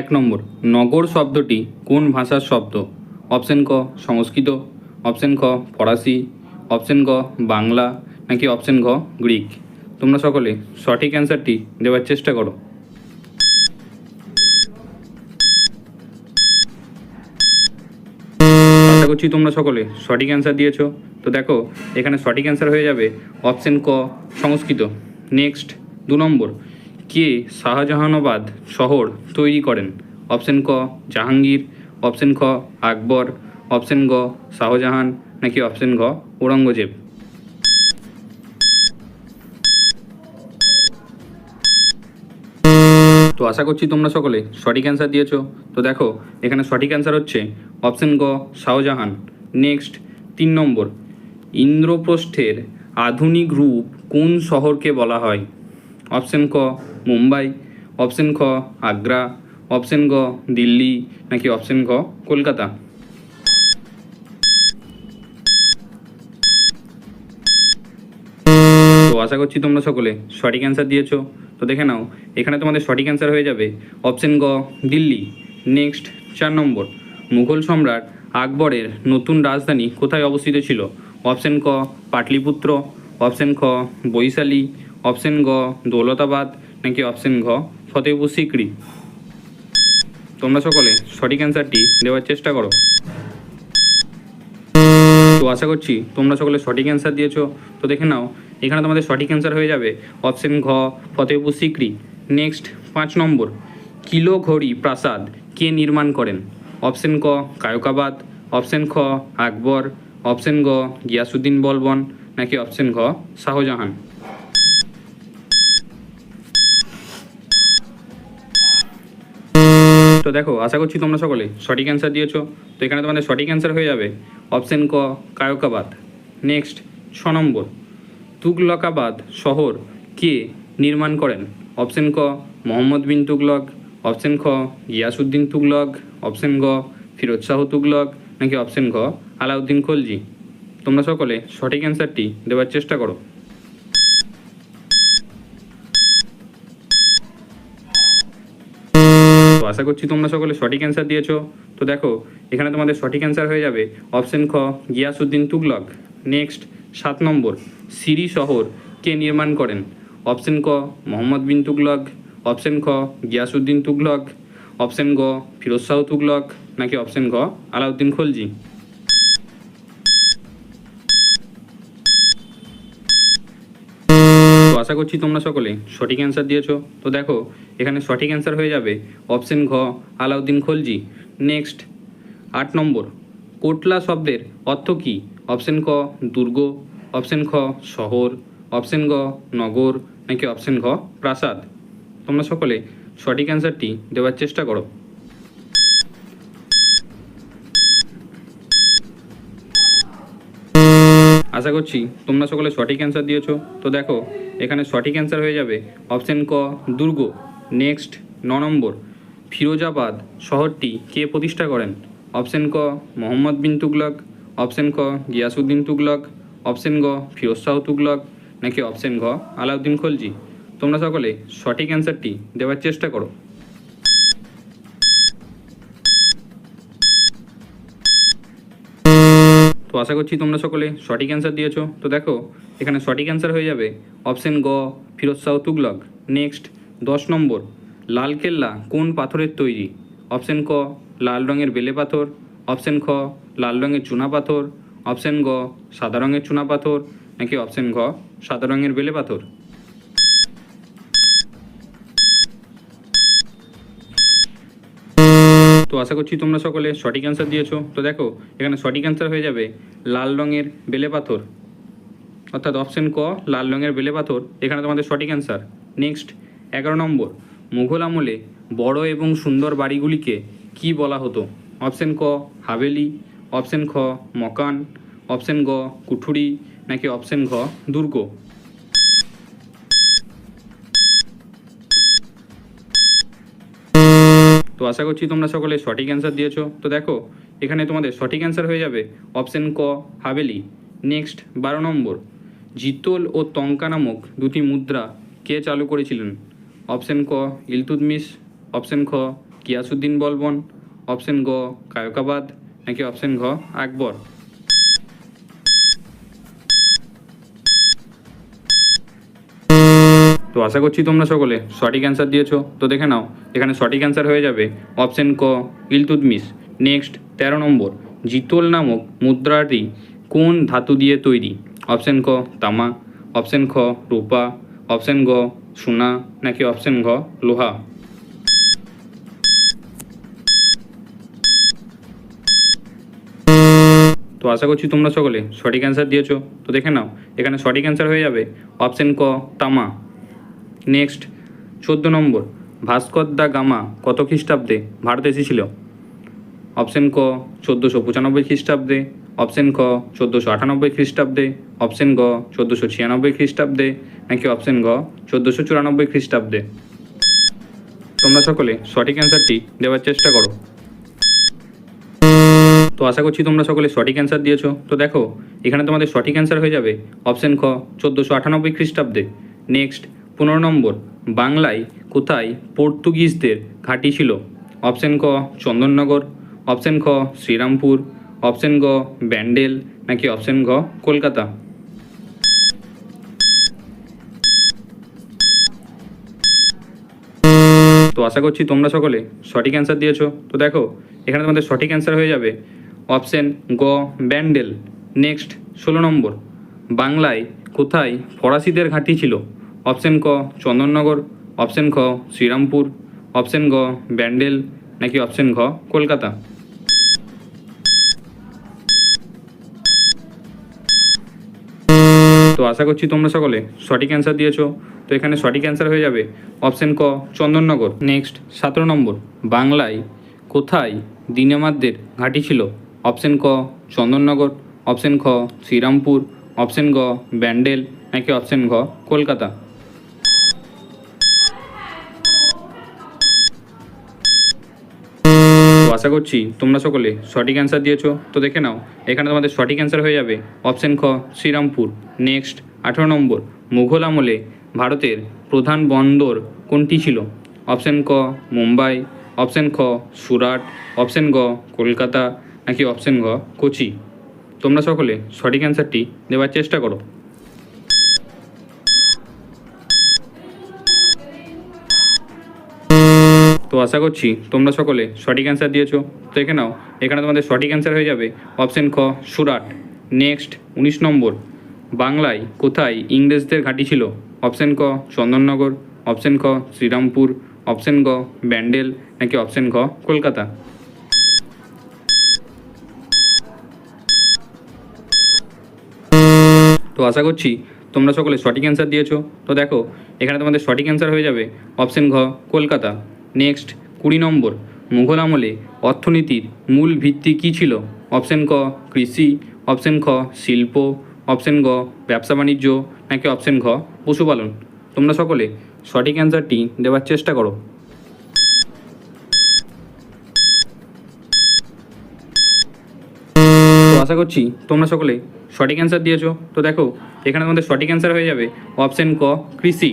এক নম্বর, নগর শব্দটি কোন ভাষার শব্দ? অপশন ক, সংস্কৃত, অপশন খ, ফরাসি, অপশন ক বাংলা, নাকি অপশন ঘ, গ্রিক? তোমরা সকলে সঠিক অ্যান্সারটি দেওয়ার চেষ্টা করো। আশা করছি তোমরা সকলে সঠিক অ্যান্সার দিয়েছ। তো দেখো, এখানে সঠিক অ্যান্সার হয়ে যাবে অপশন ক, সংস্কৃত। নেক্সট, দু নম্বর কে শাহজাহানাবাদ শহর তৈরি করেন? অপশন ক, জাহাঙ্গীর, অপশন খ, আকবর, অপশন গ, শাহজাহান, নাকি অপশন ঘ, ঔরঙ্গজেব? তো আশা করছি তোমরা সকলে সঠিক অ্যান্সার দিয়েছ। তো দেখো, এখানে সঠিক অ্যান্সার হচ্ছে অপশন গ, শাহজাহান। নেক্সট তিন নম্বর। ইন্দ্রপ্রস্থের আধুনিক রূপ কোন শহরকে বলা হয়? অপশন ক মুম্বাই অপশন খ আগ্রা অপশন গ দিল্লি নাকি অপশন খ কলকাতা তো আশা করছি তোমরা সকলে সঠিক অ্যান্সার দিয়েছ। তো দেখে নাও, এখানে তোমাদের সঠিক অ্যান্সার হয়ে যাবে। অপশন গ দিল্লি নেক্সট চার নম্বর। মুঘল সম্রাট আকবরের নতুন রাজধানী কোথায় অবস্থিত ছিল? অপশন ক পাটলিপুত্র অপশন খ বৈশালী অপশন গ, দৌলতাবাদ, নাকি অপশন ঘ, ফতেহপুর সিকরি তোমরা সকলে সঠিক অ্যান্সারটি দেওয়ার চেষ্টা করো। তো আশা করছি তোমরা সকলে সঠিক অ্যান্সার দিয়েছ। তো দেখে নাও, এখানে তোমাদের সঠিক অ্যান্সার হয়ে যাবে অপশন ঘ, ফতেহপুর সিকরি নেক্সট, পাঁচ নম্বর, কিলো ঘড়ি প্রাসাদ কে নির্মাণ করেন? অপশন ক, কায়কাবাদ, অপশন খ, আকবর, অপশন গ, গিয়াসুদ্দিন বলবন, নাকি অপশন ঘ, শাহজাহান? তো দেখো, আশা করছি তোমরা সকলে সঠিক অ্যান্সার দিয়েছ। তো এখানে তোমাদের সঠিক অ্যান্সার হয়ে যাবে অপশন ক, কায়কাবাদ। নেক্সট ছ নম্বর। তুগলকাবাদ শহর কে নির্মাণ করেন? অপশন ক, মোহাম্মদ বিন তুগলক। অপশন খ গিয়াসুদ্দিন তুগলক। অপশন গ, ফিরোজ শাহ তুগলক। নাকি অপশন ঘ আলাউদ্দিন খলজি। তোমরা সকলে সঠিক অ্যান্সারটি দেওয়ার চেষ্টা করো। আশা করছি তোমরা সকলে সঠিক অ্যান্সার দিয়েছ। তো দেখো, এখানে তোমাদের সঠিক অ্যান্সার হয়ে যাবে। অপশন খ গিয়াসুদ্দিন তুগলক। নেক্সট সাত নম্বর, সিরি শহর কে নির্মাণ করেন? অপশন ক, মোহাম্মদ বিন তুগলক। অপশন খ গিয়াসুদ্দিন তুগলক। অপশন গ, ফিরোজ শাহ তুগলক। নাকি অপশন ঘ আলাউদ্দিন খলজি? আশা করছি তোমরা সকলে সঠিক অ্যান্সার দিয়েছ। তো দেখো, এখানে সঠিক অ্যান্সার হয়ে যাবে অপশন ঘ, আলাউদ্দিন খলজি। নেক্সট আট নম্বর, কোটলা শব্দের অর্থ কী? অপশন ক, দুর্গ অপশন খ, শহর অপশন গ, নগর, নাকি অপশন ঘ, প্রাসাদ। তোমরা সকলে সঠিক অ্যান্সারটি দেওয়ার চেষ্টা করো। আশা করছি তোমরা সকলে সঠিক অ্যান্সার দিয়েছ। তো দেখো, এখানে সঠিক অ্যান্সার হয়ে যাবে অপশন ক, দুর্গ। নেক্সট ন নম্বর। ফিরোজাবাদ শহরটি কে প্রতিষ্ঠা করেন? অপশন ক, মোহাম্মদ বিন তুগলক। অপশন ক গিয়াসুদ্দিন তুগলক। অপশন গ, ফিরোজ শাহ তুগলক। নাকি অপশন ঘ আলাউদ্দিন খলজি। তোমরা সকলে সঠিক অ্যান্সারটি দেওয়ার চেষ্টা করো। আশা করছি তোমরা সকলে সঠিক অ্যান্সার দিয়েছ। তো দেখো, এখানে সঠিক অ্যান্সার হয়ে যাবে অপশন গ, ফিরোজ শাহ তুগলক। নেক্সট দশ নম্বর, লাল কেল্লা কোন পাথরের তৈরি? অপশন ক, লাল রঙের বেলে পাথর। অপশন খ, লাল রঙের চুনা পাথর। অপশন গ, সাদা রঙের চুনা পাথর। নাকি অপশন ঘ সাদা রঙের বেলে পাথর? আশা করছি তোমরা সকলে সঠিক অ্যান্সার দিয়েছ। তো দেখো, এখানে সঠিক অ্যান্সার হয়ে যাবে লাল রঙের বেলে পাথর। অর্থাৎ অপশন ক, লাল রঙের বেলে পাথর। এখানে তোমাদের সঠিক অ্যান্সার নেক্সট এগারো নম্বর। মুঘল আমলে বড় এবং সুন্দর বাড়িগুলিকে কি বলা হতো? অপশন ক, হাভেলি। অপশন খ, মকান। অপশন গ, কুঠুরি। নাকি অপশন ঘ, দুর্গ? তো আশা করছি তোমরা সকলে সঠিক অ্যান্সার দিয়েছ। তো দেখো, এখানে তোমাদের সঠিক অ্যান্সার হয়ে যাবে অপশন ক হাভেলি নেক্সট বারো নম্বর। জিতল ও তঙ্কা নামক দুটি মুদ্রা কে চালু করেছিলেন? অপশন ক ইলতুদমিস অপশন খ কিয়াসুদ্দিন বলবন। অপশন গ, কায়কাবাদ। নাকি অপশন ঘ আকবর? তো আশা করছি তোমরা সকলে সঠিক অ্যান্সার দিয়েছ। তো দেখে নাও, এখানে সঠিক অ্যান্সার হয়ে যাবে অপশন ক ইলতুদমিস নেক্সট তেরো নম্বর, জিতল নামক মুদ্রাটি কোন ধাতু দিয়ে তৈরি? অপশন ক, তামা। অপশন খ, রূপা। অপশন গ, সোনা, নাকি অপশন ঘ, লোহা? তো আশা করছি তোমরা সকলে সঠিক অ্যান্সার দিয়েছ। তো দেখে নাও, এখানে সঠিক অ্যান্সার হয়ে যাবে অপশন ক, তামা। নেক্সট, চোদ্দ নম্বর, ভাস্কর দা গামা কত খ্রিস্টাব্দে ভারতে এসেছিল? অপশন ক, চোদ্দোশো পঁচানব্বই খ্রিস্টাব্দে, অপশন ক, চোদ্দোশো আটানব্বই খ্রিস্টাব্দে, অপশন গ, চোদ্দোশো ছিয়ানব্বই খ্রিস্টাব্দে, নাকি অপশন গ, চোদ্দোশো চুরানব্বই খ্রিস্টাব্দে? তোমরা সকলে সঠিক অ্যান্সারটি দেওয়ার চেষ্টা করো। তো আশা করছি তোমরা সকলে সঠিক অ্যান্সার দিয়েছ। তো দেখো, এখানে তোমাদের সঠিক অ্যান্সার হয়ে যাবে অপশন খ চোদ্দোশো আটানব্বই খ্রিস্টাব্দে। নেক্সট পনেরো নম্বর, বাংলায় কোথায় পর্তুগিজদের ঘাঁটি ছিল? অপশন ক, চন্দননগর, অপশন খ, শ্রীরামপুর, অপশন গ, ব্যান্ডেল, নাকি অপশন ঘ কলকাতা? তো আশা করছি তোমরা সকলে সঠিক অ্যান্সার দিয়েছ। তো দেখো, এখানে তোমাদের সঠিক অ্যান্সার হয়ে যাবে। অপশন গ, ব্যান্ডেল। নেক্সট ষোলো নম্বর, বাংলায় কোথায় ফরাসিদের ঘাঁটি ছিল? অপশন ক, চন্দননগর, অপশন খ, শ্রীরামপুর, অপশন গ, ব্যান্ডেল, নাকি অপশন ঘ, কলকাতা? তো আশা করছি তোমরা সকলে সঠিক অ্যান্সার দিয়েছ। তো এখানে সঠিক অ্যান্সার হয়ে যাবে অপশন ক, চন্দননগর। নেক্সট সতেরো নম্বর, বাংলায় কোথায় দিনেমাদ্দের ঘাঁটি ছিল? অপশন ক, চন্দননগর, অপশন খ, শ্রীরামপুর, অপশন গ, ব্যান্ডেল, নাকি অপশন ঘ, কলকাতা? আশা করছি তোমরা সকলে সঠিক অ্যান্সার দিয়েছ। তো দেখে নাও, এখানে তোমাদের সঠিক অ্যান্সার হয়ে যাবে অপশন খ, শ্রীরামপুর। নেক্সট আঠারো নম্বর, মুঘল আমলে ভারতের প্রধান বন্দর কোনটি ছিল? অপশন ক, মুম্বাই অপশন খ, সুরাট অপশন গ, কলকাতা, নাকি অপশন ঘ কোচি? তোমরা সকলে সঠিক অ্যান্সারটি দেওয়ার চেষ্টা করো। তো আশা করছি তোমরা সকলে সঠিক অ্যান্সার দিয়েছ। তো এখানে নাও, এখানে তোমাদের সঠিক অ্যান্সার হয়ে যাবে অপশন খ, সুরাট। নেক্সট উনিশ নম্বর। বাংলায় কোথায় ইংরেজদের ঘাঁটি ছিল? অপশন ক, চন্দননগর। অপশন খ, শ্রীরামপুর। অপশন গ, ব্যান্ডেল, নাকি অপশন ঘ কলকাতা? তো আশা করছি তোমরা সকলে সঠিক অ্যান্সার দিয়েছ। তো দেখো, এখানে তোমাদের সঠিক অ্যান্সার হয়ে যাবে অপশন ঘ কলকাতা। নেক্সট কুড়ি নম্বর, মুঘল আমলে অর্থনীতির মূল ভিত্তি কী ছিল? অপশন ক, কৃষি অপশন খ, শিল্প অপশন গ, ব্যবসা বাণিজ্য, নাকি অপশন ঘ পশুপালন? তোমরা সকলে সঠিক অ্যান্সারটি দেওয়ার চেষ্টা করো। তো আশা করছি তোমরা সকলে সঠিক অ্যান্সার দিয়েছ। তো দেখো, এখানে তোমাদের সঠিক অ্যান্সার হয়ে যাবে অপশন ক, কৃষি।